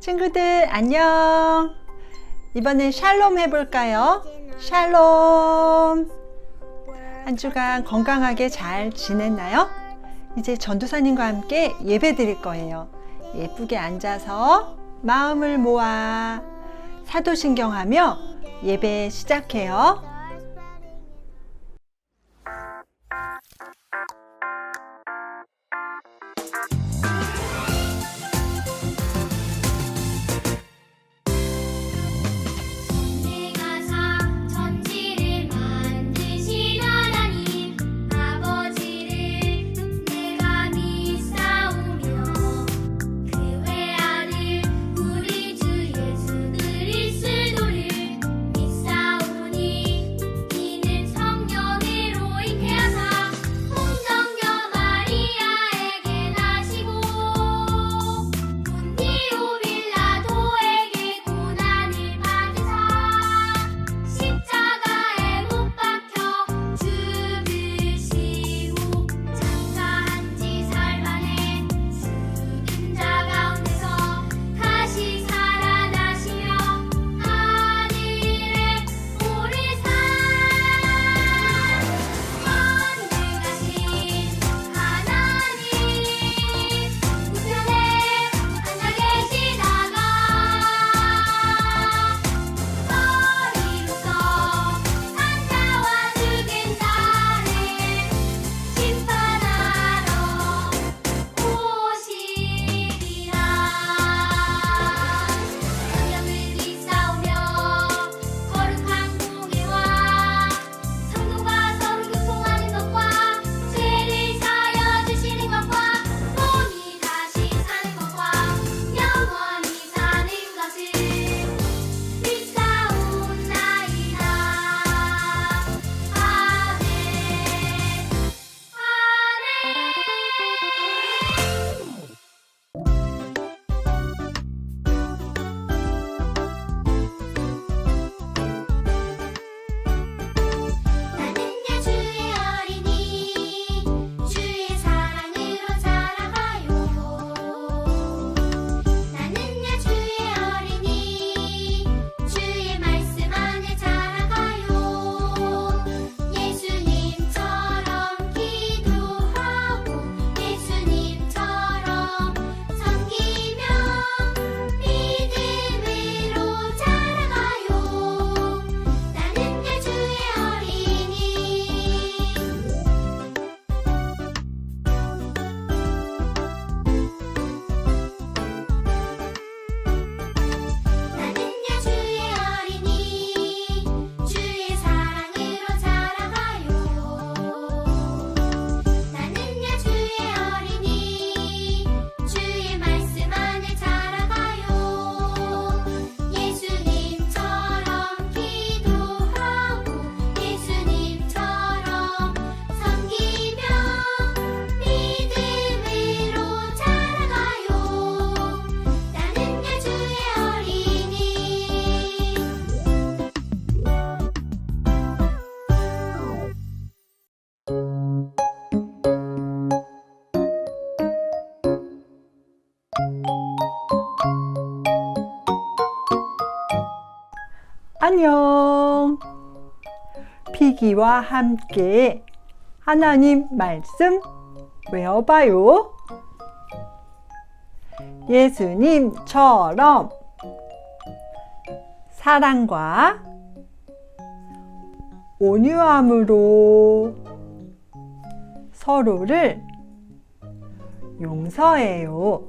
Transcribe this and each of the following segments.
친구들 안녕 이번엔 샬롬 해볼까요? 샬롬 한 주간 건강하게 잘 지냈나요? 이제 전도사님과 함께 예배 드릴 거예요 예쁘게 앉아서 마음을 모아 사도신경 하며 예배 시작해요 안녕. 피기와 함께 하나님 말씀 외워봐요. 예수님처럼 사랑과 온유함으로 서로를 용서해요.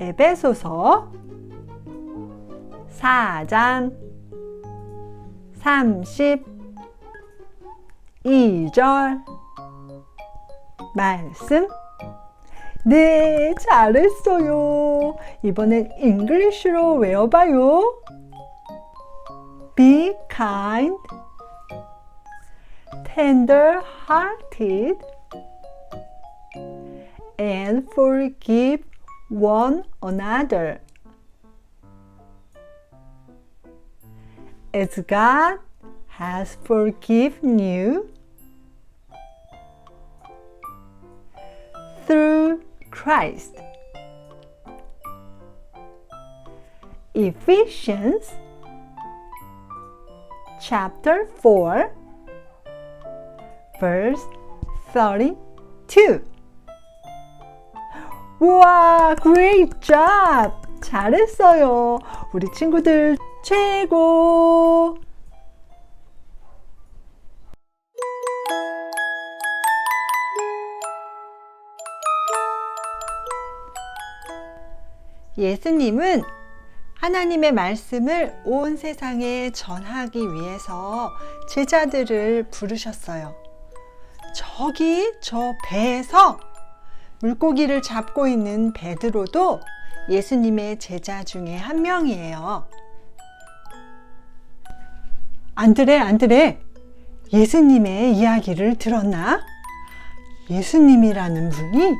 에베소서 사장 삼십 이절 말씀 네, 잘했어요. 이번엔 잉글리쉬로 외워봐요. Be kind, tender-hearted, and forgive one another. As God has forgiven you through Christ. Ephesians chapter 4, verse 32. Wow! great job! 잘했어요. 우리 친구들 최고! 예수님은 하나님의 말씀을 온 세상에 전하기 위해서 제자들을 부르셨어요. 저기 저 배에서 물고기를 잡고 있는 베드로도 예수님의 제자 중에 한 명이에요. 안드레, 안드레, 예수님의 이야기를 들었나? 예수님이라는 분이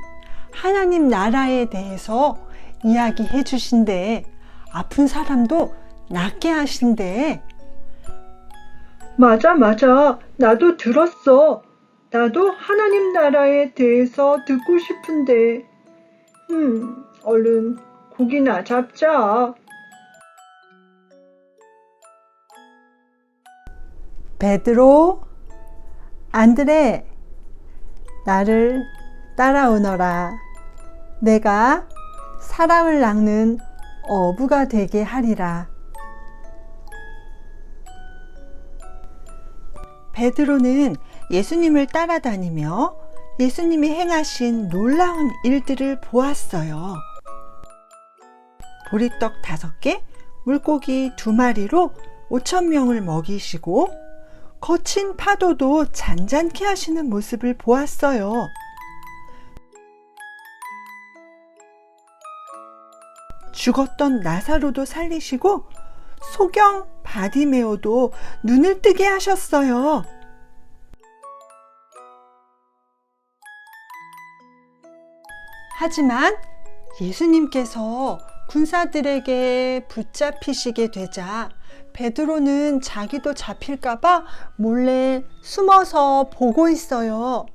하나님 나라에 대해서 이야기해 주신대. 아픈 사람도 낫게 하신대. 맞아, 맞아. 나도 들었어. 나도 하나님 나라에 대해서 듣고 싶은데. 음, 얼른 고기나 잡자. 베드로, 안드레, 나를 따라오너라. 내가 사람을 낚는 어부가 되게 하리라. 베드로는 예수님을 따라다니며 예수님이 행하신 놀라운 일들을 보았어요. 보리떡 다섯 개, 물고기 두 마리로 오천 명을 먹이시고 거친 파도도 잔잔케 하시는 모습을 보았어요. 죽었던 나사로도 살리시고 소경 바디메오도 눈을 뜨게 하셨어요. 하지만 예수님께서 군사들에게 붙잡히시게 되자 베드로는 자기도 잡힐까봐 몰래 숨어서 보고 있어요.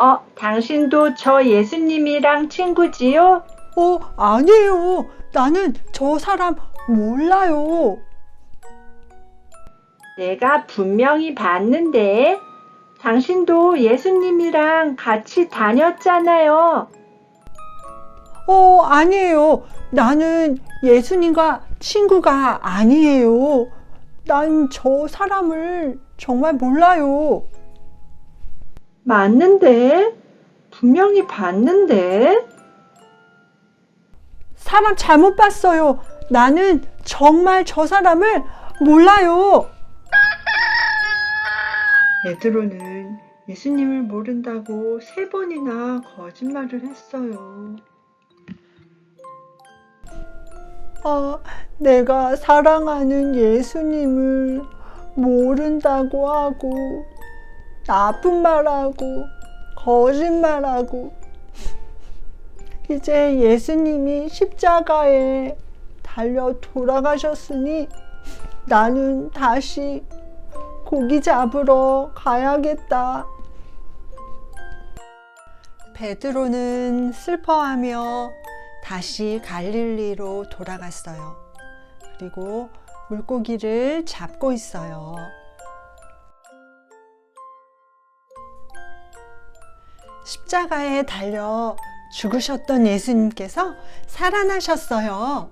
어, 당신도 저 예수님이랑 친구지요? 어, 아니에요. 나는 저 사람 몰라요. 내가 분명히 봤는데. 당신도 예수님이랑 같이 다녔잖아요. 어, 아니에요. 나는 예수님과 친구가 아니에요. 난 저 사람을 정말 몰라요. 맞는데? 분명히 봤는데? 사람 잘못 봤어요. 나는 정말 저 사람을 몰라요. 베드로는 예수님을 모른다고 세 번이나 거짓말을 했어요. 아, 내가 사랑하는 예수님을 모른다고 하고, 나쁜 말하고, 거짓말하고, 이제 예수님이 십자가에 달려 돌아가셨으니 나는 다시 고기 잡으러 가야겠다. 베드로는 슬퍼하며 다시 갈릴리로 돌아갔어요. 그리고 물고기를 잡고 있어요. 십자가에 달려 죽으셨던 예수님께서 살아나셨어요.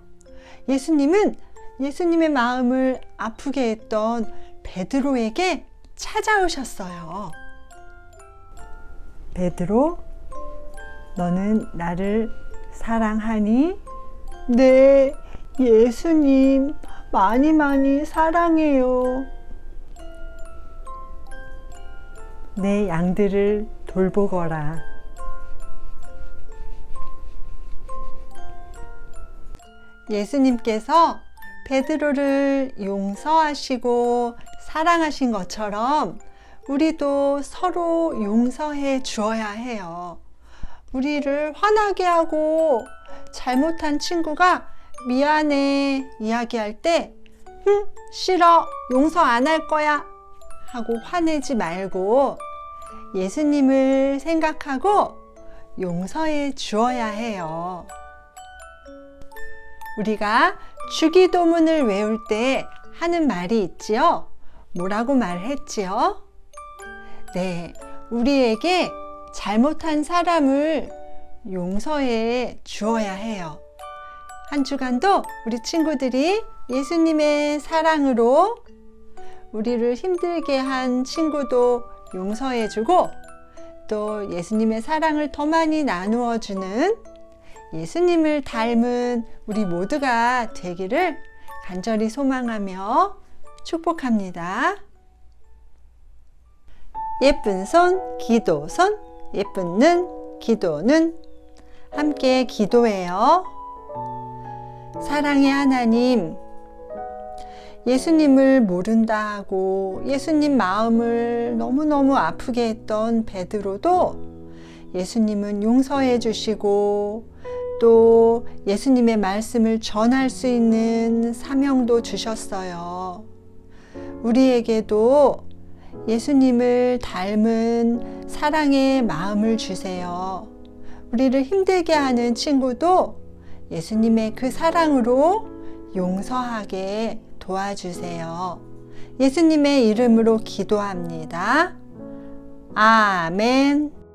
예수님은 예수님의 마음을 아프게 했던 베드로에게 찾아오셨어요. 베드로, 너는 나를 사랑하니? 네, 예수님, 많이 많이 사랑해요. 내 양들을 돌보거라. 예수님께서 베드로를 용서하시고 사랑하신 것처럼 우리도 서로 용서해 주어야 해요. 우리를 화나게 하고 잘못한 친구가 미안해 이야기할 때, 응, 싫어, 용서 안 할 거야 하고 화내지 말고 예수님을 생각하고 용서해 주어야 해요. 우리가 주기도문을 외울 때 하는 말이 있지요? 뭐라고 말했지요? 네, 우리에게 잘못한 사람을 용서해 주어야 해요. 한 주간도 우리 친구들이 예수님의 사랑으로 우리를 힘들게 한 친구도 용서해 주고 또 예수님의 사랑을 더 많이 나누어 주는 예수님을 닮은 우리 모두가 되기를 간절히 소망하며 축복합니다. 예쁜 손, 기도 손, 예쁜 눈, 기도는 함께 기도해요. 사랑의 하나님, 예수님을 모른다 하고 예수님 마음을 너무너무 아프게 했던 베드로도 예수님은 용서해 주시고 또 예수님의 말씀을 전할 수 있는 사명도 주셨어요. 우리에게도 예수님을 닮은 사랑의 마음을 주세요. 우리를 힘들게 하는 친구도 예수님의 그 사랑으로 용서하게 도와주세요. 예수님의 이름으로 기도합니다. 아멘.